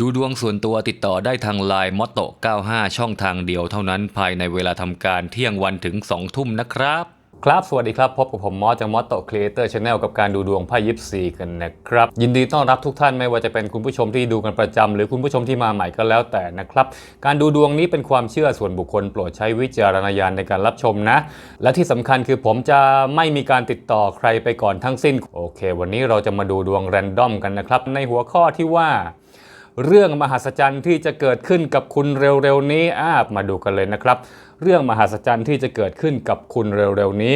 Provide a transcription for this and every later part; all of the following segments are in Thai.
ดูดวงส่วนตัวติดต่อได้ทางไลน์มอตโต95 ช่องทางเดียวเท่านั้นภายในเวลาทำการเที่ยงวันถึง 2 ทุ่มนะครับ ครับ สวัสดีครับ พบกับผมมอสจากมอตโตครีเอเตอร์ชาแนลกับการดูดวงไพ่ยิปซีกันนะครับ ยินดีต้อนรับทุกท่านไม่ว่าจะเป็นคุณผู้ชมที่ดูกันประจำหรือคุณผู้ชมที่มาใหม่ก็แล้วแต่นะครับ การดูดวงนี้เป็นความเชื่อส่วนบุคคลโปรดใช้วิจารณญาณในการรับชมนะ และที่สำคัญคือผมจะไม่มีการติดต่อใครไปก่อนทั้งสิ้นโอเค วันนี้เราจะมาดูดวงแรนดอมกันนะครับในหัวข้อที่ว่า เรื่องมหัศจรรย์ที่จะเกิดขึ้นกับคุณเร็วๆนี้อามาดูกันเลยนะครับ เรื่องมหัศจรรย์ที่จะเกิดขึ้นกับคุณเร็วๆนี้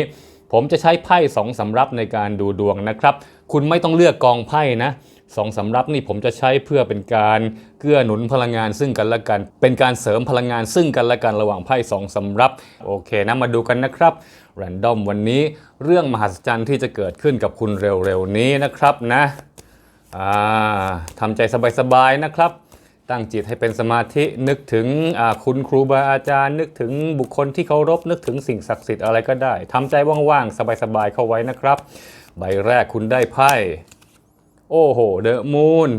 ผมจะใช้ไพ่สองสำรับในการดูดวงนะครับ คุณไม่ต้องเลือกกองไพ่นะสองสำรับนี่ผมจะใช้เพื่อเป็นการเกื้อหนุนพลังงานซึ่งกันและกัน เป็นการเสริมพลังงานซึ่งกันและกันระหว่างไพ่สองสำรับ โอเคนะมาดูกันนะครับแรนดอมวันนี้เรื่องมหัศจรรย์ที่จะเกิดขึ้นกับคุณเร็วๆนี้นะครับนะ ทำใจสบายๆนะครับ ตั้งจิตให้เป็นสมาธินึกถึงคุณครูบาอาจารย์ นึกถึงบุคคลที่เคารพนึกถึงสิ่งศักดิ์สิทธิ์อะไรก็ได้ทำใจว่างๆ สบายๆเข้าไว้นะครับ ใบแรกคุณได้ไพ่โอ้โหเดอะมูน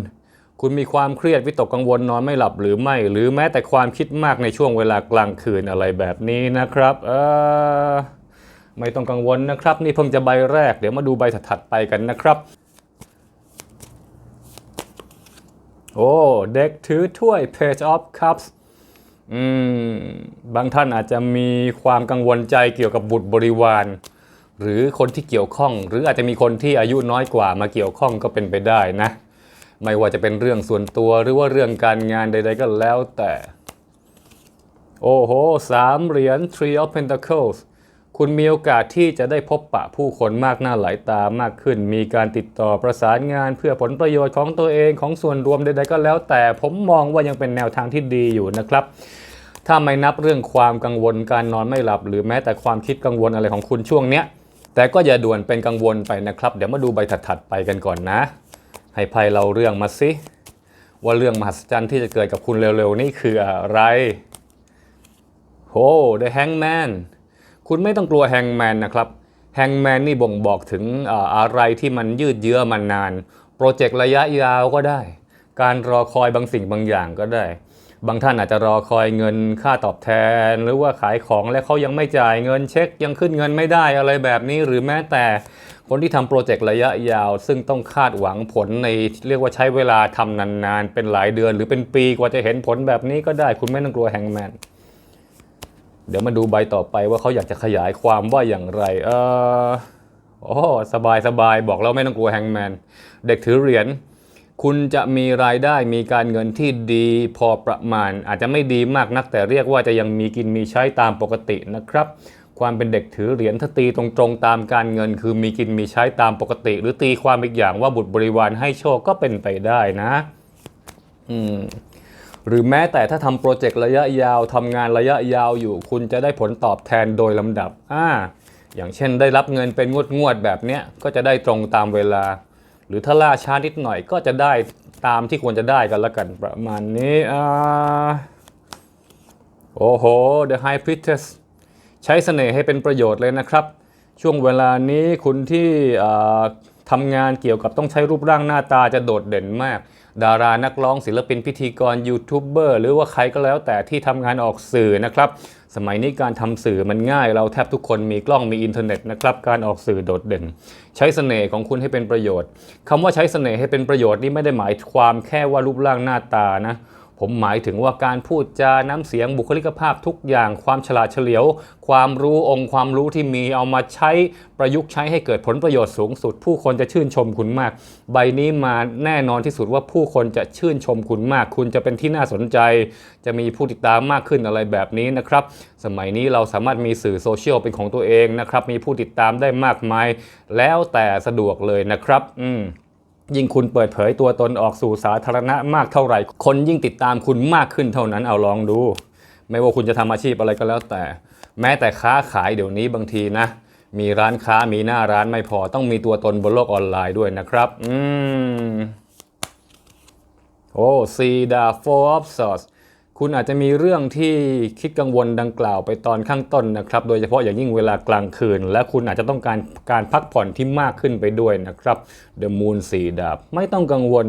คุณมีความเครียดวิตกกังวลนอนไม่หลับหรือไม่ หรือแม้แต่ความคิดมากในช่วงเวลากลางคืนอะไรแบบนี้นะครับเออไม่ต้องกังวลนะครับ นี่เพิ่งจะใบแรก เดี๋ยวมาดูใบถัดๆไปกันนะครับ โอ้ เด็กถือถ้วย Page of Cups อืม บางท่านอาจจะมีความกังวลใจเกี่ยวกับบุตรบริวาร หรือคนที่เกี่ยวข้อง หรืออาจจะมีคนที่อายุน้อยกว่ามาเกี่ยวข้องก็เป็นไปได้นะ ไม่ว่าจะเป็นเรื่องส่วนตัวหรือว่าเรื่องการงานใด ๆ ก็แล้วแต่ โอ้โหสามเหรียญ Three of Pentacles คุณมีโอกาสที่จะได้พบปะผู้คนมากหน้าหลายตามากขึ้น มีการติดต่อประสานงานเพื่อผลประโยชน์ของตัวเองของส่วนรวมใดๆก็แล้ว แต่ผมมองว่ายังเป็นแนวทางที่ดีอยู่นะครับ ถ้าไม่นับเรื่องความกังวลการนอนไม่หลับ หรือแม้แต่ความคิดกังวลอะไรของคุณช่วงเนี้ย แต่ก็อย่าด่วนเป็นกังวลไปนะครับ เดี๋ยวมาดูใบถัดๆไปกันก่อนนะ ให้ไพ่เราเรื่องมาสิว่าเรื่องมหัศจรรย์ที่จะเกิดกับคุณเร็วๆนี่คืออะไรโอ้ The Hangman คุณไม่ต้องกลัวแฮงแมนนะครับแฮงแมนนี่บ่งบอกถึงอะไรที่มันยืดเยื้อมานาน โปรเจกต์ระยะยาวก็ได้ การรอคอยบางสิ่งบางอย่างก็ได้ บางท่านอาจจะรอคอยเงินค่าตอบแทน หรือว่าขายของแล้วเขายังไม่จ่ายเงินเช็ค ยังขึ้นเงินไม่ได้อะไรแบบนี้ หรือแม้แต่คนที่ทำโปรเจกต์ระยะยาว ซึ่งต้องคาดหวังผลในเรียกว่าใช้เวลาทำนานๆ เป็นหลายเดือน หรือเป็นปีกว่าจะเห็นผลแบบนี้ก็ได้ คุณไม่ต้องกลัวแฮงแมน เดี๋ยวมาดูใบต่อไปว่าเขาอยากจะขยายความว่าอย่างไร เออโอ้สบายสบายบอกแล้วไม่ต้องกลัวแฮงแมน เด็กถือเหรียญ คุณจะมีรายได้มีการเงินที่ดีพอประมาณ อาจจะไม่ดีมากนักแต่เรียกว่าจะยังมีกินมีใช้ตามปกตินะครับ ความเป็นเด็กถือเหรียญถ้าตีตรงๆตามการเงิน คือมีกินมีใช้ตามปกติ หรือตีความอีกอย่างว่าบุตรบริวารให้โชคก็เป็นไปได้นะ อืม หรือแม้แต่ถ้าทำโปรเจกต์ระยะยาวทำงานระยะยาวอยู่ คุณจะได้ผลตอบแทนโดยลำดับอ่าอย่างเช่นได้รับเงินเป็นงวดงวดๆแบบเนี้ยก็จะได้ตรงตามเวลา หรือถ้าล่าช้านิดหน่อยก็จะได้ตามที่ควรจะได้กันละกันประมาณนี้อ่าโอ้โห The High Priestess ใช้เสน่ห์ให้เป็นประโยชน์เลยนะครับ ช่วงเวลานี้คุณที่ทำงานเกี่ยวกับต้องใช้รูปร่างหน้าตาจะโดดเด่นมาก ดารานักร้องศิลปินพิธีกรยูทูบเบอร์หรือว่าใครก็แล้วแต่ที่ทำงานออกสื่อนะครับสมัยนี้การทำสื่อมันง่าย เราแทบทุกคนมีกล้องมีอินเทอร์เน็ตนะครับการออกสื่อโดดเด่น ใช้เสน่ห์ของคุณให้เป็นประโยชน์คำว่าใช้เสน่ห์ให้เป็นประโยชน์นี่ไม่ได้หมายความแค่ว่ารูปร่างหน้าตานะ ผมหมายถึงว่าการพูดจาน้ำเสียงบุคลิกภาพทุกอย่างความฉลาดเฉลียว ความรู้องค์ความรู้ที่มีเอามาใช้ประยุกต์ใช้ให้เกิดผลประโยชน์สูงสุด ผู้คนจะชื่นชมคุณมาก ใบนี้มาแน่นอนที่สุดว่าผู้คนจะชื่นชมคุณมาก คุณจะเป็นที่น่าสนใจ จะมีผู้ติดตามมากขึ้นอะไรแบบนี้นะครับ สมัยนี้เราสามารถมีสื่อโซเชียลเป็นของตัวเองนะครับมีผู้ติดตามได้มากมาย แล้วแต่สะดวกเลยนะครับ อืม ยิ่งคุณเปิดเผยตัวตนออกสู่สาธารณะมากเท่าไหร่ คนยิ่งติดตามคุณมากขึ้นเท่านั้นเอาลองดู ไม่ว่าคุณจะทำอาชีพอะไรก็แล้วแต่ แม้แต่ค้าขายเดี๋ยวนี้บางทีนะ มีร้านค้ามีหน้าร้านไม่พอต้องมีตัวตนบนโลกออนไลน์ด้วยนะครับ อืมโอ้ซีดาโฟอฟซอส คุณอาจจะมีเรื่องที่คิดกังวลดังกล่าวไปตอนข้างต้นนะครับ โดยเฉพาะอย่างยิ่งเวลากลางคืน และคุณอาจจะต้องการการพักผ่อนที่มากขึ้นไปด้วยนะครับ The Moon สีดาบไม่ต้องกังวล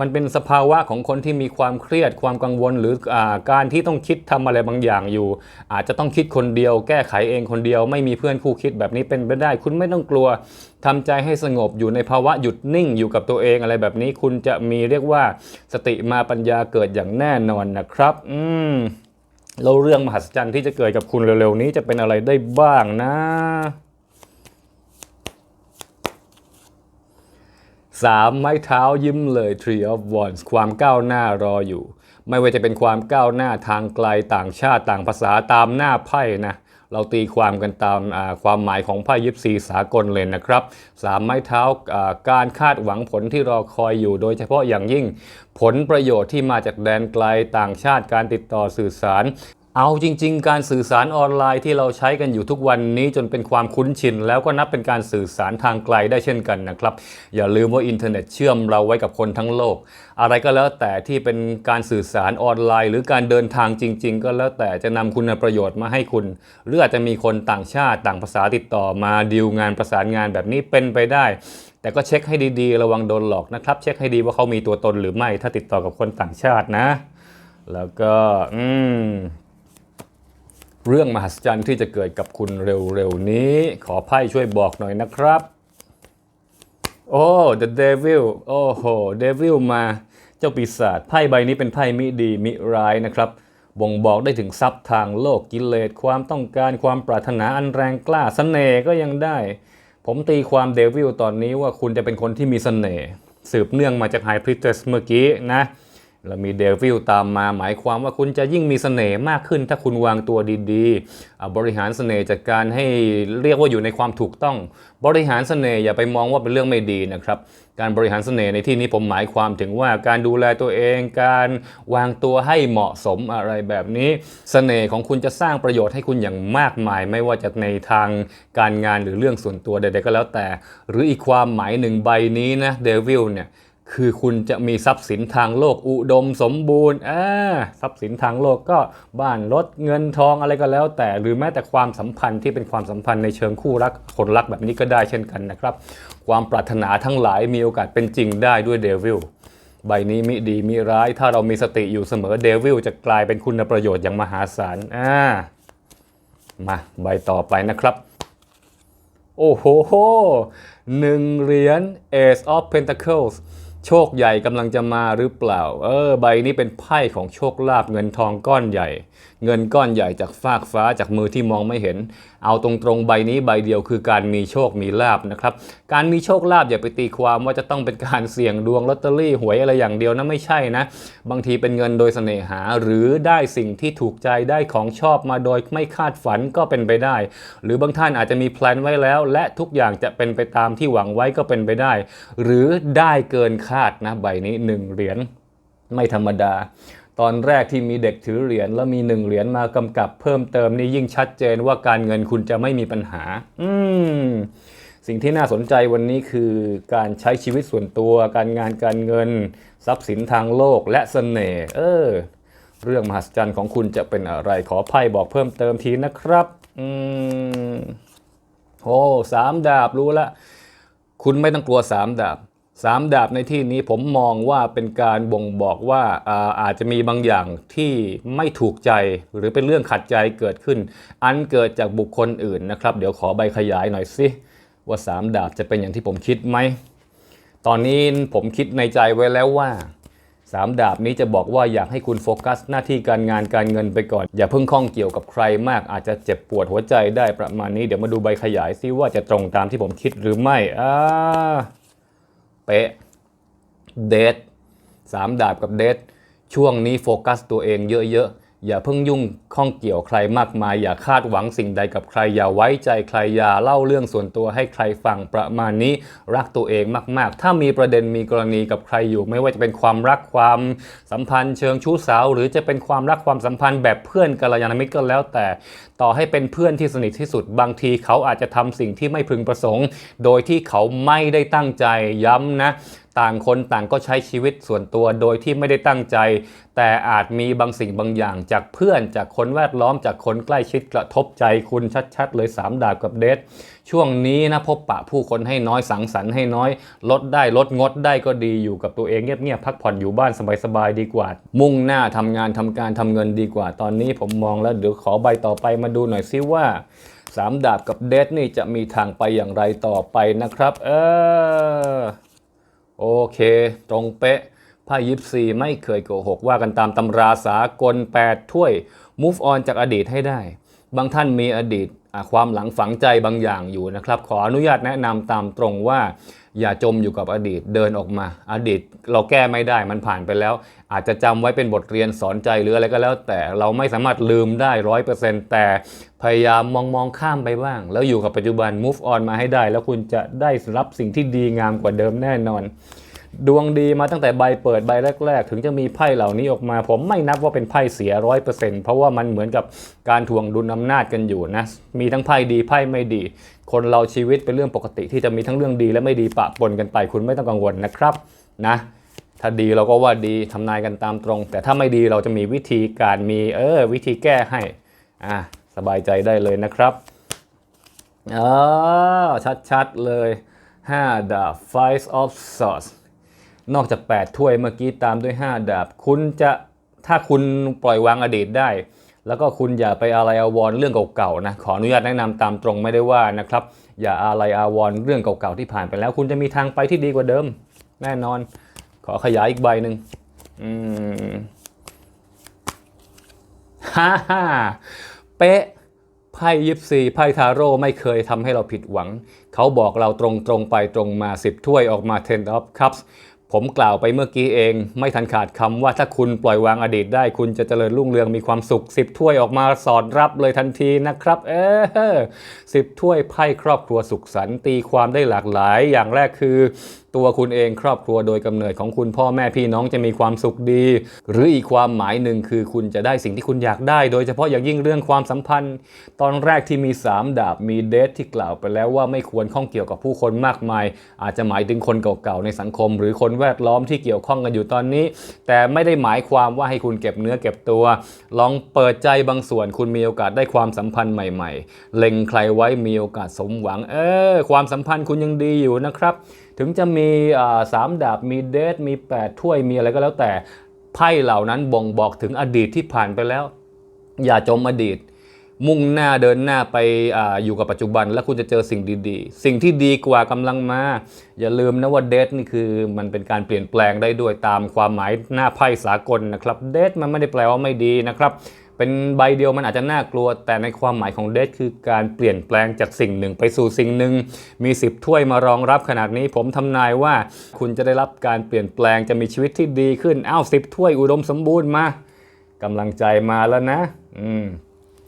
มันเป็นสภาวะของคนที่มีความเครียดความกังวล หรืออการที่ต้องคิดทำอะไรบางอย่างอยู่ อาจจะต้องคิดคนเดียว แก้ไขเองคนเดียว ไม่มีเพื่อนคู่คิดแบบนี้เป็นไปได้ คุณไม่ต้องกลัวทำใจให้สงบอยู่ในภาวะหยุดนิ่งอยู่กับตัวเองอะไรแบบนี้ คุณจะมีเรียกว่าสติมาปัญญาเกิดอย่างแน่นอนนะครับ อืมแล้วเรื่องมหัศจรรย์ที่จะเกิดกับคุณเร็วๆนี้จะเป็นอะไรได้บ้างนะ สามไม้เท้ายิ้มเลย Tree of Wands ความก้าวหน้ารออยู่ ไม่ว่าจะเป็นความก้าวหน้าทางไกลต่างชาติต่างภาษาตามหน้าไพ่นะเราตีความกันตามความหมายของไพ่ยิปซีสากลเลยนะครับสามไม้เท้าการคาดหวังผลที่รอคอยอยู่ โดยเฉพาะอย่างยิ่งผลประโยชน์ที่มาจากแดนไกลต่างชาติการติดต่อสื่อสาร เอาจริง ๆ การสื่อสารออนไลน์ที่เราใช้กันอยู่ทุกวันนี้จนเป็นความคุ้นชิน แล้วก็นับเป็นการสื่อสารทางไกลได้เช่นกันนะครับ อย่าลืมว่าอินเทอร์เน็ตเชื่อมเราไว้กับคนทั้งโลก อะไรก็แล้วแต่ที่เป็นการสื่อสารออนไลน์ หรือการเดินทางจริง ๆ ก็แล้วแต่จะนำคุณประโยชน์มาให้คุณ หรืออาจจะมีคนต่างชาติต่างภาษาติดต่อมาดีลงานประสานงานแบบนี้เป็นไปได้แต่ก็เช็คให้ดีๆ ระวังโดนหลอกนะครับ เช็คให้ดีว่าเขามีตัวตนหรือไม่ ถ้าติดต่อกับคนต่างชาตินะ แล้วก็ อืม เรื่องมหัศจรรย์ที่จะเกิดกับคุณเร็วๆนี้ ขอไพ่ช่วยบอกหน่อยนะครับ โอ้ the devil โอ้โห devil มาเจ้าปีศาจไพ่ใบนี้เป็นไพ่มิดีมิร้ายนะครับ บ่งบอกได้ถึงทรัพย์ทางโลกกิเลสความต้องการความปรารถนาอันแรงกล้าสเสน่ห์ก็ยังได้ ผมตีความเดวิลตอนนี้ว่าคุณจะเป็นคนที่มีเสน่ห์สืบเนื่องมาจากไฮพริ t สเมื่อกี้นะ แล้วมีเดวิลตามมาหมายความว่าคุณจะยิ่งมีเสน่ห์มากขึ้น ถ้าคุณวางตัวดีๆ บริหารเสน่ห์จากการให้เรียกว่าอยู่ในความถูกต้อง บริหารเสน่ห์อย่าไปมองว่าเป็นเรื่องไม่ดีนะครับ การบริหารเสน่ห์ในที่นี้ผมหมายความถึงว่าการดูแลตัวเอง การวางตัวให้เหมาะสมอะไรแบบนี้ เสน่ห์ของคุณจะสร้างประโยชน์ให้คุณอย่างมากมาย ไม่ว่าจะในทางการงานหรือเรื่องส่วนตัวใดๆก็แล้วแต่ หรืออีกความหมายหนึ่งใบนี้นะเดวิลเนี่ย คือคุณจะมีทรัพย์สินทางโลกอุดมสมบูรณ์อ่าทรัพย์สินทางโลกก็บ้านรถเงินทองอะไรก็แล้ว แต่หรือแม้แต่ความสัมพันธ์ที่เป็นความสัมพันธ์ในเชิงคู่รักคนรักแบบนี้ก็ได้เช่นกันนะครับ ความปรารถนาทั้งหลายมีโอกาสเป็นจริงได้ด้วยเดวิลใบนี้มิดีมิร้าย ถ้าเรามีสติอยู่เสมอเดวิลจะกลายเป็นคุณประโยชน์อย่างมหาศาลอ่ามาใบต่อไปนะครับ โอ้โหหนึ่งเหรียญ Ace of Pentacles โชคใหญ่กำลังจะมาหรือเปล่า เออ ใบนี้เป็นไพ่ของโชคลาภเงินทองก้อนใหญ่เงินก้อนใหญ่จากฟากฟ้าจากมือที่มองไม่เห็น เอาตรงๆใบนี้ใบเดียวคือการมีโชคมีลาบนะครับ การมีโชคลาภอย่าไปตีความว่าจะต้องเป็นการเสี่ยงดวงลอตเตอรี่หวยอะไรอย่างเดียวนะไม่ใช่นะ บางทีเป็นเงินโดยเสน่หาหรือได้สิ่งที่ถูกใจได้ของชอบมาโดยไม่คาดฝันก็เป็นไปได้ หรือบางท่านอาจจะมีแพลนไว้แล้ว และทุกอย่างจะเป็นไปตามที่หวังไว้ก็เป็นไปได้ หรือได้เกินคาดนะใบนี้หนึ่งเหรียญไม่ธรรมดา ตอนแรกที่มีเด็กถือเหรียญแล้วมีหนึ่งเหรียญมากำกับเพิ่มเติมนี่ยิ่งชัดเจนว่าการเงินคุณจะไม่มีปัญหา อืมสิ่งที่น่าสนใจวันนี้คือการใช้ชีวิตส่วนตัว การงานการเงิน ทรัพย์สินทางโลกและเสน่ห์เออ เรื่องมหัศจรรย์ของคุณจะเป็นอะไรขอไพ่บอกเพิ่มเติมทีนะครับอืมโอ้สามดาบรู้ละ คุณไม่ต้องกลัวสามดาบ สามดาบในที่นี้ผมมองว่าเป็นการบ่งบอกว่าอาอาจจะมีบางอย่างที่ไม่ถูกใจหรือเป็นเรื่องขัดใจเกิดขึ้น อันเกิดจากบุคคลอื่นนะครับ เดี๋ยวขอใบขยายหน่อยสิว่าสามดาบจะเป็นอย่างที่ผมคิดไหมตอนนี้ผมคิดในใจไว้แล้วว่าสามดาบนี้จะบอกว่าอยากให้คุณโฟกัส หน้าที่การงานการเงินไปก่อน อย่าเพิ่งข้องเกี่ยวกับใครมาก อาจจะเจ็บปวดหัวใจได้ประมาณนี้เดี๋ยวมาดูใบขยายซิว่าจะตรงตามที่ผมคิดหรือไม่อ่า เป๊ะเดทสามดาบกับเดทช่วงนี้โฟกัสตัวเองเยอะๆ อย่าเพิ่งยุ่งข้องเกี่ยวใครมากมาย อย่าคาดหวังสิ่งใดกับใคร อย่าไว้ใจใครอย่าเล่าเรื่องส่วนตัวให้ใครฟังประมาณนี้รักตัวเองมาก ๆ ถ้ามีประเด็นมีกรณีกับใครอยู่ ไม่ว่าจะเป็นความรักความสัมพันธ์ เชิงชู้สาว หรือจะเป็นความรักความสัมพันธ์แบบเพื่อนกัลยาณมิตรก็แล้ว แต่ต่อให้เป็นเพื่อนที่สนิทที่สุดบางทีเขาอาจจะทำสิ่งที่ไม่พึงประสงค์ โดยที่เขาไม่ได้ตั้งใจย้ำนะ ต่างคนต่างก็ใช้ชีวิตส่วนตัวโดยที่ไม่ได้ตั้งใจ แต่อาจมีบางสิ่งบางอย่างจากเพื่อนจากคนแวดล้อมจากคนใกล้ชิดกระทบใจคุณชัดๆ เลยสามดาบกับเดทช่วงนี้นะพบปะผู้คนให้น้อยสังสรรค์ให้น้อย ลดได้ลดงดได้ก็ดีอยู่กับตัวเองเงียบๆพักผ่อนอยู่บ้านสบายๆดีกว่า มุ่งหน้าทำงานทำการทำเงินดีกว่า ตอนนี้ผมมองแล้วเดี๋ยวขอใบต่อไปมาดูหน่อยซิว่าสามดาบกับเดทนี่จะมีทางไปอย่างไรต่อไปนะครับ เออ โอเค ตรงเป๊ะไพ่ยิปซีไม่เคยโกหก ว่ากันตามตำราสากล 8 ถ้วย move on จากอดีตให้ได้ บางท่านมีอดีตความหลังฝังใจบางอย่างอยู่นะครับ ขออนุญาตแนะนำตามตรงว่า อย่าจมอยู่กับอดีตเดินออกมา อดีตเราแก้ไม่ได้มันผ่านไปแล้ว อาจจะจำไว้เป็นบทเรียนสอนใจหรืออะไรก็แล้ว แต่เราไม่สามารถลืมได้ร้อยเปอร์เซ็นต์แต่พยายามมองมองข้ามไปบ้าง แล้วอยู่กับปัจจุบัน move on มาให้ได้ แล้วคุณจะได้รับสิ่งที่ดีงามกว่าเดิมแน่นอน ดวงดีมาตั้งแต่ใบเปิดใบแรก ๆ ถึงจะมีไพ่เหล่านี้ออกมา ผมไม่นับว่าเป็นไพ่เสียร้อยเปอร์เซ็นต์เพราะว่ามันเหมือนกับการทวงดุลอำนาจกันอยู่นะ มีทั้งไพ่ดีไพ่ไม่ดี คนเราชีวิตเป็นเรื่องปกติที่จะมีทั้งเรื่องดีและไม่ดีปะปนกันไป คุณไม่ต้องกังวลนะครับนะถ้าดีเราก็ว่าดีทำนายกันตามตรง แต่ถ้าไม่ดีเราจะมีวิธีการมีเออวิธีแก้ให้อะสบายใจได้เลยนะครับอ๋อชัดๆเลย 5 ดาบ Five of Swords นอกจาก 8 ถ้วยเมื่อกี้ตามด้วย 5 ดาบ คุณจะถ้าคุณปล่อยวางอดีตได้ แล้วก็คุณอย่าไปอะไรอาวรเรื่องเก่าๆนะขออนุญาตแนะนำตามตรงไม่ได้ว่านะครับ อย่าอะไรอาวรเรื่องเก่าๆที่ผ่านไปแล้ว คุณจะมีทางไปที่ดีกว่าเดิม แน่นอน ขอขยายอีกใบหนึ่งฮ่าฮ่าเป๊ะไพ่ยิปซีไพ่ทาโร่ไม่เคยทำให้เราผิดหวัง เขาบอกเราตรงตรงๆไปตรงมา10ถ้วยออกมา10 of cups ผมกล่าวไปเมื่อกี้เอง ไม่ทันขาดคำว่าถ้าคุณปล่อยวางอดีตได้ คุณจะเจริญรุ่งเรืองมีความสุขสิบถ้วยออกมาสอดรับเลยทันทีนะครับ เออสิบถ้วยไพ่ครอบครัวสุขสันต์ตีความได้หลากหลาย อย่างแรกคือ ตัวคุณเองครอบครัวโดยกำเนิดของคุณพ่อแม่พี่น้องจะมีความสุขดี หรืออีกความหมายหนึ่งคือคุณจะได้สิ่งที่คุณอยากได้ โดยเฉพาะอย่างยิ่งเรื่องความสัมพันธ์ ตอนแรกที่มี 3 ดาบมีเดทที่กล่าวไปแล้วว่าไม่ควรข้องเกี่ยวกับผู้คนมากมาย อาจจะหมายถึงคนเก่าๆในสังคม หรือคนแวดล้อมที่เกี่ยวข้องกันอยู่ตอนนี้ แต่ไม่ได้หมายความว่าให้คุณเก็บเนื้อเก็บตัว ลองเปิดใจบางส่วนคุณมีโอกาสได้ความสัมพันธ์ใหม่ ๆ เล็งใครไว้มีโอกาสสมหวัง เออความสัมพันธ์คุณยังดีอยู่นะครับ ถึงจะมีสามดาบมีเดทมี 8 ถ้วยมีอะไรก็แล้วแต่ไพ่เหล่านั้นบ่งบอกถึงอดีตที่ผ่านไปแล้ว อย่าจมอดีต มุ่งหน้าเดินหน้าไปออยู่กับปัจจุบัน แล้วคุณจะเจอสิ่งดีๆ สิ่งที่ดีกว่ากำลังมา อย่าลืมนะว่าเดทนี่คือมันเป็นการเปลี่ยนแปลงได้ด้วยตามความหมายหน้าไพ่สากลนะครับเดทมันไม่ได้แปลว่าไม่ดีนะครับ เป็นใบเดียวมันอาจจะน่ากลัว แต่ในความหมายของเดทคือการเปลี่ยนแปลงจากสิ่งหนึ่งไปสู่สิ่งหนึ่ง มี 10 ถ้วยมารองรับขนาดนี้ ผมทำนายว่าคุณจะได้รับการเปลี่ยนแปลงจะมีชีวิตที่ดีขึ้นอ้าวสิถ้วยอุดมสมบูรณ์มากำลังใจมาแล้วนะ อืม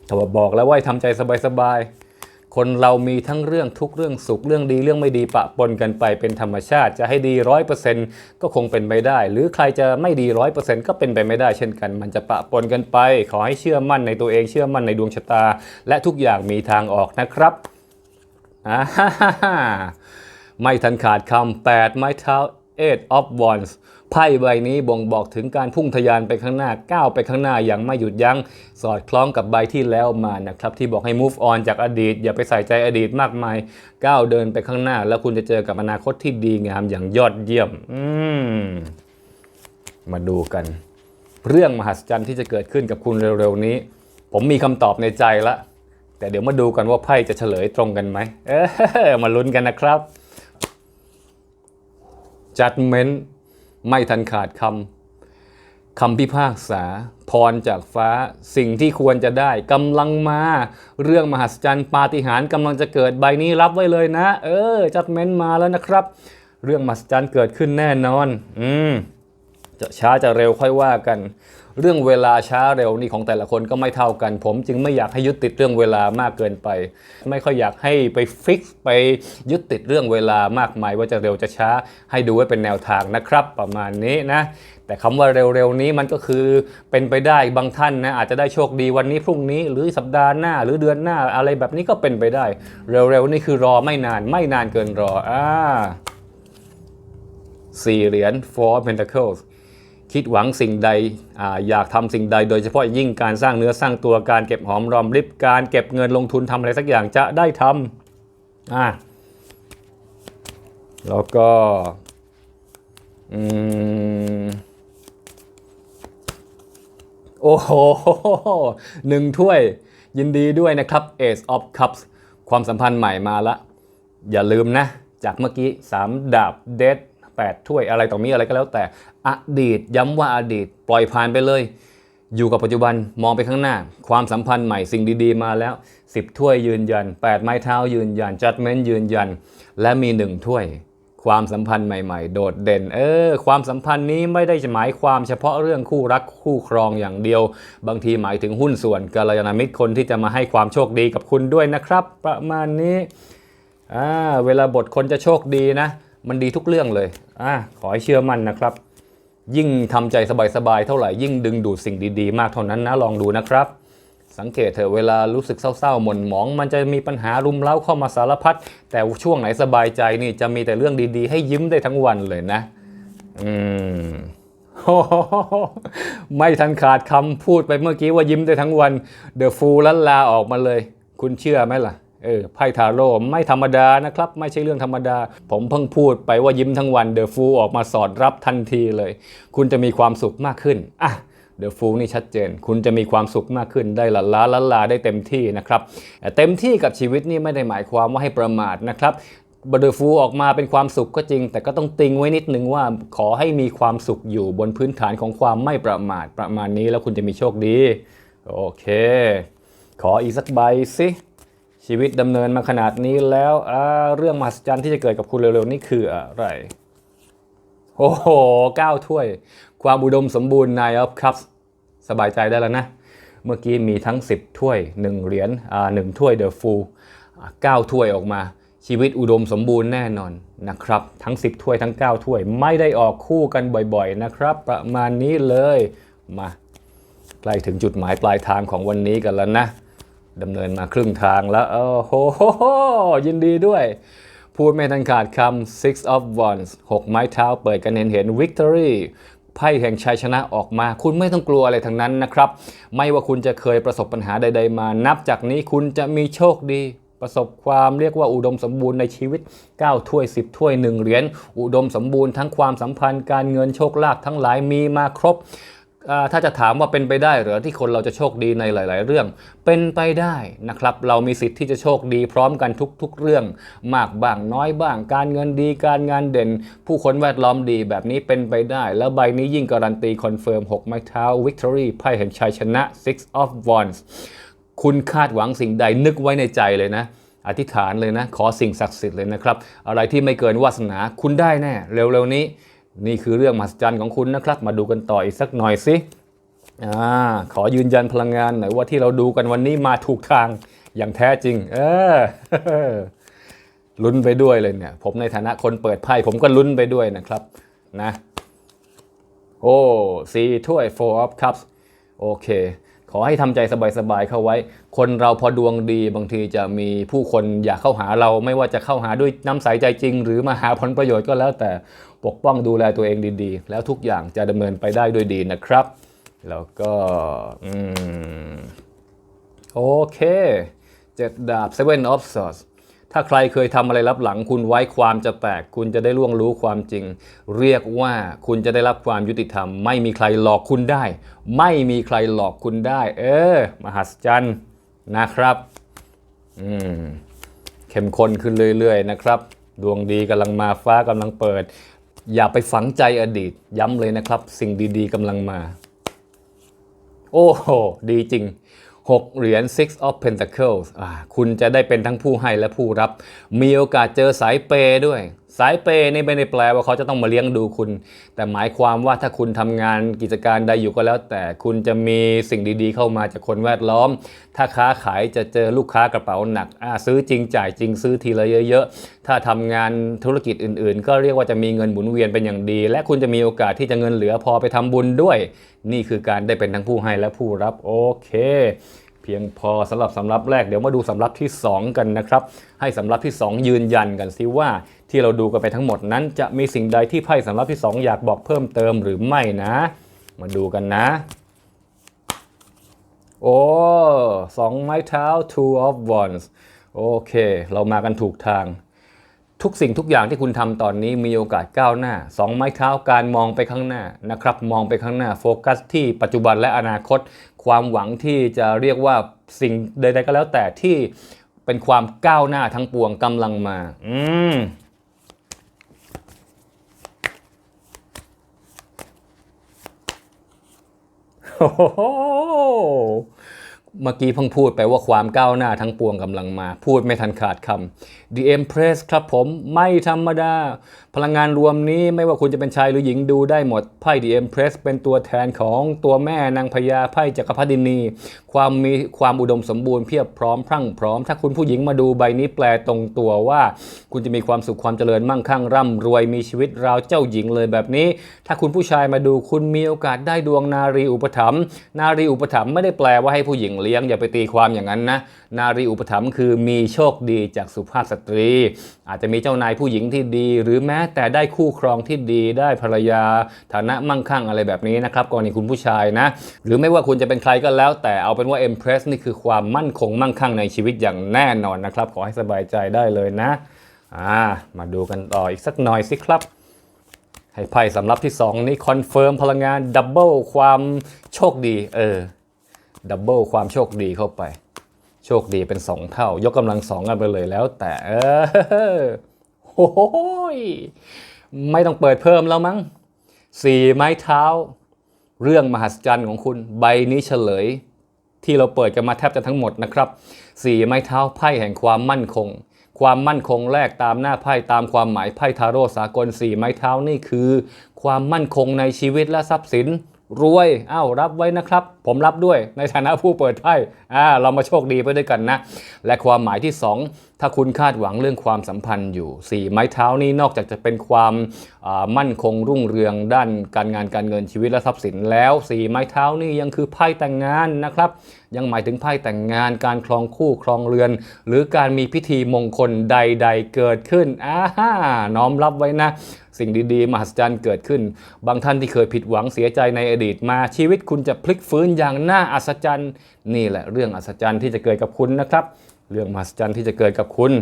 ถ้าว่าบอกแล้วว่าให้ทำใจสบายๆ คนเรามีทั้งเรื่องทุกเรื่องสุขเรื่องดีเรื่องไม่ดีปะปนกันไปเป็นธรรมชาติ จะให้ดีร้อยเปอร์เซ็นต์ก็คงเป็นไปได้ หรือใครจะไม่ดีร้อยเปอร์เซ็นต์ก็เป็นไปไม่ได้เช่นกัน มันจะปะปนกันไป ขอให้เชื่อมั่นในตัวเองเชื่อมั่นในดวงชะตา และทุกอย่างมีทางออกนะครับอ่าฮ่าฮ่าฮ่าไม่ทันขาดคำแปดไม้เท้า eight of wands ไพ่ใบนี้บ่งบอกถึงการพุ่งทะยานไปข้างหน้าก้าวไปข้างหน้าอย่างไม่หยุดยัง้งสอดคล้องกับใบที่แล้วมานะครับที่บอกให้ move on จากอดีต อย่าไปใส่ใจอดีตมากมายก้าวเดินไปข้างหน้า แล้วคุณจะเจอกับอนาคตที่ดีงามอย่างยอดเยี่ยมอืมมาดูกัน เรื่องมหัศจรรย์ที่จะเกิดขึ้นกับคุณเร็วๆนี้ ผมมีคำตอบในใจละ แต่เดี๋ยวมาดูกันว่าไพ่จะเฉลยตรงกันไหมเออมาลุ้นกันนะครับ judgment ไม่ทันขาดคำคำพิพากษา พรจากฟ้าสิ่งที่ควรจะได้กำลังมา เรื่องมหัศจรรย์ปาฏิหาริย์กำลังจะเกิดใบนี้รับไว้เลยนะ เออจัดเม้นมาแล้วนะครับ เรื่องมหัศจรรย์เกิดขึ้นแน่นอน อืมจะช้าจะเร็วค่อยว่ากัน เรื่องเวลาช้าเร็วนี่ของแต่ละคนก็ไม่เท่ากัน ผมจึงไม่อยากให้ยึดติดเรื่องเวลามากเกินไป ไม่ค่อยอยากให้ไปฟิกไปยึดติดเรื่องเวลามากมายว่าจะเร็วจะช้า ให้ดูไว้เป็นแนวทางนะครับ ประมาณนี้นะแต่คำว่าเร็วๆนี้มันก็คือเป็นไปได้บางท่านนะอาจจะได้โชคดีวันนี้พรุ่งนี้ หรือสัปดาห์หน้า หรือเดือนหน้าอะไรแบบนี้ก็เป็นไปได้ เร็วๆนี่คือรอไม่นานไม่นานเกินรออ่าสี่เหรียญ four pentacles คิดหวังสิ่งใดออยากทำสิ่งใด โดยเฉพาะยิ่งการสร้างเนื้อสร้างตัวการเก็บหอมรอมริบการเก็บเงินลงทุนทำอะไรสักอย่างจะได้ทำอ่าแล้วก็อืมโอ้โหหนึ่งถ้วยยินดีด้วยนะครับ Ace of Cups ความสัมพันธ์ใหม่มาละ อย่าลืมนะ จากเมื่อกี้ 3 ดาบเดท 8 ถ้วยอะไรต่อมีอะไรก็แล้วแต่ อดีตย้ำว่าอดีตปล่อยผ่านไปเลย อยู่กับปัจจุบันมองไปข้างหน้า ความสัมพันธ์ใหม่สิ่งดีๆมาแล้ว 10 ถ้วยยืนยัน 8 ไม้เท้ายืนยัน judgment ยืนยัน และมี 1 ถ้วยความสัมพันธ์ใหม่ ๆ โดดเด่น เออ ความสัมพันธ์นี้ไม่ได้หมายความเฉพาะเรื่องคู่รักคู่ครองอย่างเดียว บางทีหมายถึงหุ้นส่วนกัลยาณมิตรคนที่จะมาให้ความโชคดีกับคุณด้วยนะครับ ประมาณนี้ อ่า เวลาบทคนจะโชคดีนะ มันดีทุกเรื่องเลยอ่าขอให้เชื่อมั่นนะครับ ยิ่งทำใจสบายๆเท่าไหร่ยิ่งดึงดูดสิ่งดีๆ มากเท่านั้นนะลองดูนะครับ สังเกตเถอะเวลารู้สึกเศร้าๆหม่นหมอง มันจะมีปัญหารุมเร้าเข้ามาสารพัดแต่ช่วงไหนสบายใจนี่จะมีแต่เรื่องดีๆ ให้ยิ้มได้ทั้งวันเลยนะ อืมไม่ทันขาดคำพูดไปเมื่อกี้ว่ายิ้มได้ทั้งวัน เดอะฟูลันลาออกมาเลย คุณเชื่อไหมล่ะ เออไพ่ทาโร่ไม่ธรรมดานะครับ ไม่ใช่เรื่องธรรมดา ผมเพิ่งพูดไปว่ายิ้มทั้งวันเดอะฟูออกมาสอดรับทันทีเลย คุณจะมีความสุขมากขึ้นอะเดอะฟูนี่ชัดเจน คุณจะมีความสุขมากขึ้นได้ละล้าละลาได้เต็มที่นะครับเต็มที่กับชีวิตนี่ไม่ได้หมายความว่าให้ประมาทนะครับบเดฟูออกมาเป็นความสุขก็จริง แต่ก็ต้องติงไว้นิดนึงว่าขอให้มีความสุขอยู่บนพื้นฐานของความไม่ประมาทประมาณนี้แล้วคุณจะมีโชคดี โอเค ขออีกสักใบสิ ชีวิตดำเนินมาขนาดนี้แล้วเรื่องมหัศจรรย์ที่จะเกิดกับคุณเร็วๆ นี่คืออะไร โอ้โหเก้าถ้วย ความอุดมสมบูรณ์ Nine of Cups สบายใจได้แล้วนะ เมื่อกี้มีทั้ง 10 ถ้วย 1 เหรียญหนึ่งถ้วยเดอะฟูลเก้าถ้วยออกมา ชีวิตอุดมสมบูรณ์แน่นอนนะครับ ทั้ง 10 ถ้วยทั้ง 9 ถ้วย ไม่ได้ออกคู่กันบ่อยๆนะครับ ประมาณนี้เลยมาใกล้ถึงจุดหมายปลายทางของวันนี้กันแล้วนะ ดำเนินมาครึ่งทางแล้วโอ้โหยินดีด้วย พูดไม่ทันขาดคำ six of wands 6 ไม้เท้าเปิดกันเห็นเห็น victory ไพ่แห่งชัยชนะออกมา คุณไม่ต้องกลัวอะไรทั้งนั้นนะครับ ไม่ว่าคุณจะเคยประสบปัญหาใด ๆ มา นับจากนี้คุณจะมีโชคดีประสบความเรียกว่าอุดมสมบูรณ์ในชีวิต 9 ถ้วย 10 ถ้วย 1 เหรียญ อุดมสมบูรณ์ทั้งความสัมพันธ์การเงินโชคลาภทั้งหลายมีมาครบ ถ้าจะถามว่าเป็นไปได้หรือที่คนเราจะโชคดีในหลาย ๆ เรื่อง เป็นไปได้นะครับ เรามีสิทธิ์ที่จะโชคดีพร้อมกันทุก ๆ เรื่อง มากบ้างน้อยบ้าง การเงินดี การงานเด่น ผู้คนแวดล้อมดีแบบนี้เป็นไปได้ แล้วใบนี้ยิ่งการันตีคอนเฟิร์ม 6 ไม้เท้า Victory ไพ่แห่งชัยชนะ Six of Wands คุณคาดหวังสิ่งใดนึกไว้ในใจเลยนะอธิษฐานเลยนะ ขอสิ่งศักดิ์สิทธิ์เลยนะครับ อะไรที่ไม่เกินวาสนาคุณได้แน่ เร็วๆนี้ นี่คือเรื่องมหัศจรรย์ของคุณนะครับ มาดูกันต่ออีกสักหน่อยสิอ่าขอยืนยันพลังงานหน่อยว่าที่เราดูกันวันนี้มาถูกทางอย่างแท้จริง เออลุ้นไปด้วยเลยเนี่ย ผมในฐานะคนเปิดไพ่ผมก็ลุ้นไปด้วยนะครับ นะ โอ้สีถ้วย four of cups โอเค ขอให้ทำใจสบายๆเข้าไว้ คนเราพอดวงดีบางทีจะมีผู้คนอยากเข้าหาเราไม่ว่าจะเข้าหาด้วยน้ำใสใจจริง หรือมาหาผลประโยชน์ก็แล้วแต่ปกป้องดูแลตัวเองดีๆ แล้วทุกอย่างจะดำเนินไปได้ด้วยดีนะครับ แล้วก็อืมโอเคเจ็ดดาบ seven of swords ถ้าใครเคยทำอะไรรับหลังคุณไว้ความจะแตก คุณจะได้ล่วงรู้ความจริง เรียกว่าคุณจะได้รับความยุติธรรม ไม่มีใครหลอกคุณได้ ไม่มีใครหลอกคุณได้ เออ มหัศจรรย์นะครับอืมเข้มข้นขึ้นเรื่อยๆนะครับ ดวงดีกำลังมาฟ้ากำลังเปิด อย่าไปฝังใจอดีต ย้ำเลยนะครับ สิ่งดีๆกำลังมา โอ้โหดีจริง 6 เหรียญ Six of Pentacles คุณจะได้เป็นทั้งผู้ให้และผู้รับ มีโอกาสเจอสายเปย์ด้วย สายเปย์นี่ไม่ได้แปลว่าเขาจะต้องมาเลี้ยงดูคุณ แต่หมายความว่าถ้าคุณทำงานกิจการใดอยู่ก็แล้ว แต่คุณจะมีสิ่งดีๆ เข้ามาจากคนแวดล้อม ถ้าค้าขายจะเจอลูกค้ากระเป๋าหนักซื้อจริงจ่ายจริงซื้อทีละเยอะ ๆ ถ้าทำงานธุรกิจอื่น ๆ ก็เรียกว่าจะมีเงินหมุนเวียนเป็นอย่างดี และคุณจะมีโอกาสที่จะเงินเหลือพอไปทำบุญด้วย นี่คือการได้เป็นทั้งผู้ให้และผู้รับโอเคเพียงพอสำหรับสำรับแรกเดี๋ยวมาดูสำรับที่ 2 กันนะครับ ให้สำรับที่ 2 ยืนยันกันสิว่า ที่เราดูกันไปทั้งหมดนั้น จะมีสิ่งใดที่ไพ่สำรับที่ 2 อยากบอกเพิ่มเติมหรือไม่นะ มาดูกันนะ โอ้สองไม้เท้า two of wands โอเค เรามากันถูกทาง ทุกสิ่งทุกอย่างที่คุณทำตอนนี้มีโอกาสก้าวหน้าสองไม้เท้าการมองไปข้างหน้านะครับ มองไปข้างหน้าโฟกัสที่ปัจจุบันและอนาคต ความหวังที่จะเรียกว่าสิ่งใดๆก็แล้วแต่ที่เป็นความก้าวหน้าทั้งปวงกำลังมา อืม โอ้โห เมื่อกี้เพิ่งพูดไปว่าความก้าวหน้าทั้งปวงกำลังมา พูดไม่ทันขาดคำ The Empress ครับผมไม่ธรรมดา พลังงานรวมนี้ไม่ว่าคุณจะเป็นชายหรือหญิงดูได้หมดไพ่ The Empress เป็นตัวแทนของตัวแม่นางพญาไพ่จักรพรรดินี ความมีความอุดมสมบูรณ์เพียบพร้อมพรั่งพร้อม ถ้าคุณผู้หญิงมาดูใบนี้แปลตรงตัวว่า คุณจะมีความสุขความเจริญมั่งคั่งร่ำรวยมีชีวิตราวเจ้าหญิงเลยแบบนี้ ถ้าคุณผู้ชายมาดูคุณมีโอกาสได้ดวงนารีอุปถัมภ์นารีอุปถัมภ์ไม่ได้แปลว่าให้ผู้หญิงเลี้ยงอย่าไปตีความอย่างนั้นนะนารีอุปถัมภ์คือมีโชคดีจากสุภาพสตรี อาจจะมีเจ้านายผู้หญิงที่ดีหรือแม้แต่ได้คู่ครองที่ดีได้ภรรยา ฐานะมั่งคั่งอะไรแบบนี้นะครับกรณีคุณผู้ชายนะหรือไม่ว่าคุณจะเป็นใครก็แล้ว แต่เอาเป็นว่า Empress นี่คือความมั่นคงมั่งคั่งในชีวิตอย่างแน่นอนนะครับขอให้สบายใจได้เลยนะอ่ามาดูกันต่ออีกสักหน่อยสิครับให้ไพ่สำรับที่ 2 นี้คอนเฟิร์มพลังงานดับเบิลความโชคดีเออดับเบิลความโชคดีเข้าไป โชคดีเป็น 2 เท่ายกกำลังสองกันไปเลยแล้วแต่เออ โอ้โหยไม่ต้องเปิดเพิ่มแล้วมั้งสี่ไม้เท้า เรื่องมหัศจรรย์ของคุณใบนี้เฉลย ที่เราเปิดกันมาแทบจะทั้งหมดนะครับสี่ไม้เท้าไพ่แห่งความมั่นคง ความมั่นคงแรกตามหน้าไพ่ตามความหมายไพ่ทาโร่สากลสี่ไม้เท้านี่คือ ความมั่นคงในชีวิตและทรัพย์สิน รวยอ้าวรับไว้นะครับ ผมรับด้วยในฐานะผู้เปิดไพ่อ่าเรามาโชคดีไปด้วยกันนะ และความหมายที่ 2 ถ้าคุณคาดหวังเรื่องความสัมพันธ์อยู่ 4 ไม้เท้านี้นอกจากจะเป็นความมั่นคงรุ่งเรืองด้านการงานการเงินชีวิตและทรัพย์สินแล้ว 4 ไม้เท้านี่ยังคือไพ่แต่งงานนะครับ ยังหมายถึงไพ่แต่งงานการครองคู่ครองเรือน หรือการมีพิธีมงคลใด ๆ เกิดขึ้นอ่าฮ่าน้อมรับไว้นะ สิ่งดีๆ มหัศจรรย์เกิดขึ้น บางท่านที่เคยผิดหวังเสียใจในอดีตมาชีวิตคุณจะพลิกฟื้นอย่างน่าอัศจรรย์ นี่แหละเรื่องอัศจรรย์ที่จะเกิดกับคุณนะครับ เรื่องมหัศจรรย์ที่จะเกิดกับคุณ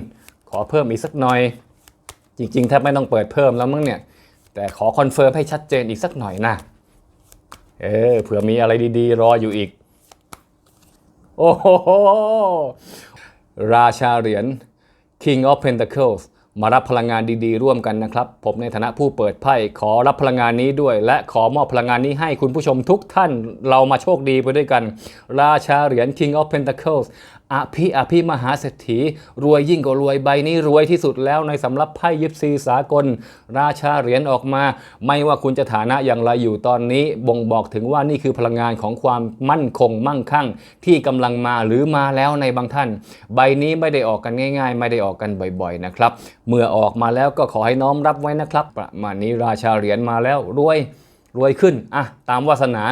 ขอเพิ่มอีกสักหน่อย จริงๆแทบไม่ต้องเปิดเพิ่มแล้วมั้งเนี่ยแต่ขอคอนเฟิร์มให้ชัดเจนอีกสักหน่อยนะ เออเผื่อมีอะไรดีๆ รออยู่อีก โอ้โหราชาเหรียญ King of Pentacles มารับพลังงานดีๆ ร่วมกันนะครับ ผมในฐานะผู้เปิดไพ่ขอรับพลังงานนี้ด้วย และขอมอบพลังงานนี้ให้คุณผู้ชมทุกท่านเรามาโชคดีไปด้วยกัน ราชาเหรียญ King of Pentacles อภิอภิมหาเศรษฐี รวยยิ่งกว่ารวยใบนี้รวยที่สุดแล้วในสำรับไพ่ยิปซีสากล ราชาเหรียญออกมา ไม่ว่าคุณจะฐานะอย่างไรอยู่ตอนนี้ บ่งบอกถึงว่านี่คือพลังงานของความมั่นคงมั่งคั่ง ที่กำลังมาหรือมาแล้วในบางท่าน ใบนี้ไม่ได้ออกกันง่าย ๆ ไม่ได้ออกกันบ่อยๆนะครับเมื่อออกมาแล้วก็ขอให้น้อมรับไว้นะครับ ประมาณนี้ราชาเหรียญมาแล้วรวยรวยขึ้นอะตามวาสนา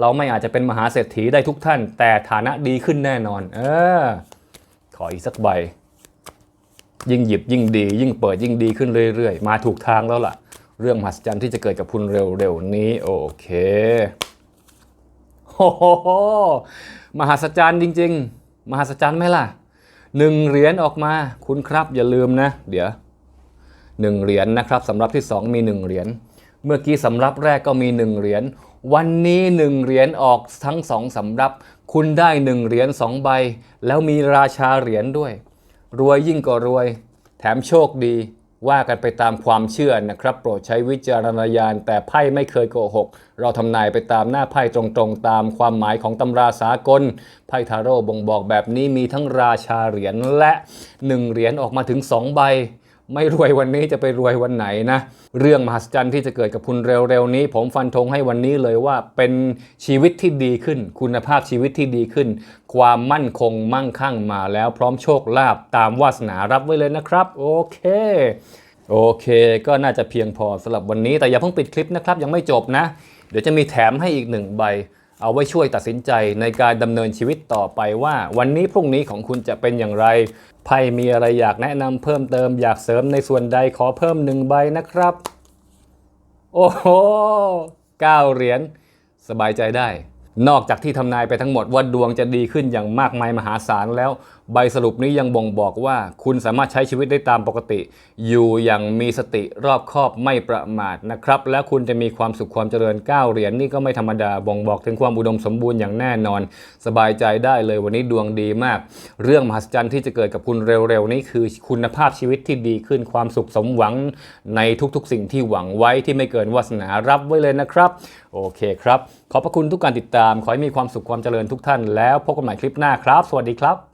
เราไม่อาจจะเป็นมหาเศรษฐีได้ทุกท่าน แต่ฐานะดีขึ้นแน่นอน เออ ขออีกสักใบ ยิ่งหยิบยิ่งดี ยิ่งเปิดยิ่งดีขึ้นเรื่อยๆ มาถูกทางแล้วล่ะ เรื่องมหัศจรรย์ที่จะเกิดกับคุณเร็วๆนี้ โอเคโอ้โหมหัศจรรย์จริง ๆ มหัศจรรย์ไหมล่ะหนึ่งเหรียญออกมาคุณครับอย่าลืมนะ เดี๋ยวหนึ่งเหรียญนะครับสำรับที่สองมีหนึ่งเหรียญเมื่อกี้สำรับแรกก็มีหนึ่งเหรียญ วันนี้หนึ่งเหรียญออกทั้งสองสำรับ คุณได้หนึ่งเหรียญสองใบ แล้วมีราชาเหรียญด้วย รวยยิ่งกว่ารวย แถมโชคดีว่ากันไปตามความเชื่อนะครับ โปรดใช้วิจารณญาณแต่ไพ่ไม่เคยโกหก เราทำนายไปตามหน้าไพ่ตรงๆ ตามความหมายของตำราสากล ไพ่ทาโร่บ่งบอกแบบนี้มีทั้งราชาเหรียญและหนึ่งเหรียญออกมาถึงสองใบ ไม่รวยวันนี้จะไปรวยวันไหนนะ เรื่องมหัศจรรย์ที่จะเกิดกับคุณเร็วๆนี้ ผมฟันธงให้วันนี้เลยว่าเป็นชีวิตที่ดีขึ้น คุณภาพชีวิตที่ดีขึ้น ความมั่นคงมั่งคั่งมาแล้วพร้อมโชคลาภตามวาสนารับไว้เลยนะครับ โอเคโอเค ก็น่าจะเพียงพอสำหรับวันนี้แต่อย่าเพิ่งปิดคลิปนะครับ ยังไม่จบนะ เดี๋ยวจะมีแถมให้อีกหนึ่งใบ เอาไว้ช่วยตัดสินใจในการดำเนินชีวิตต่อไปว่า วันนี้พรุ่งนี้ของคุณจะเป็นอย่างไร ไพ่มีอะไรอยากแนะนำเพิ่มเติมอยากเสริมในส่วนใดขอเพิ่มหนึ่งใบนะครับ โอ้โหเก้าเหรียญสบายใจได้ นอกจากที่ทำนายไปทั้งหมดว่าดวงจะดีขึ้นอย่างมากมายมหาศาลแล้ว ใบสรุปนี้ยังบ่งบอกว่า คุณสามารถใช้ชีวิตได้ตามปกติ อยู่อย่างมีสติรอบคอบไม่ประมาทนะครับ และคุณจะมีความสุขความเจริญก้าวเหรียญนี่ก็ไม่ธรรมดาบ่งบอกถึงความอุดมสมบูรณ์อย่างแน่นอน สบายใจได้เลยวันนี้ดวงดีมาก เรื่องมหัศจรรย์ที่จะเกิดกับคุณเร็วๆนี้คือคุณภาพชีวิตที่ดีขึ้นความสุขสมหวังในทุกๆ สิ่งที่หวังไว้ที่ไม่เกินวาสนารับไว้เลยนะครับ โอเคครับ ขอบพระคุณทุกการติดตาม ขอให้มีความสุขความเจริญทุกท่านแล้วพบกันใหม่คลิปหน้าครับ สวัสดีครับ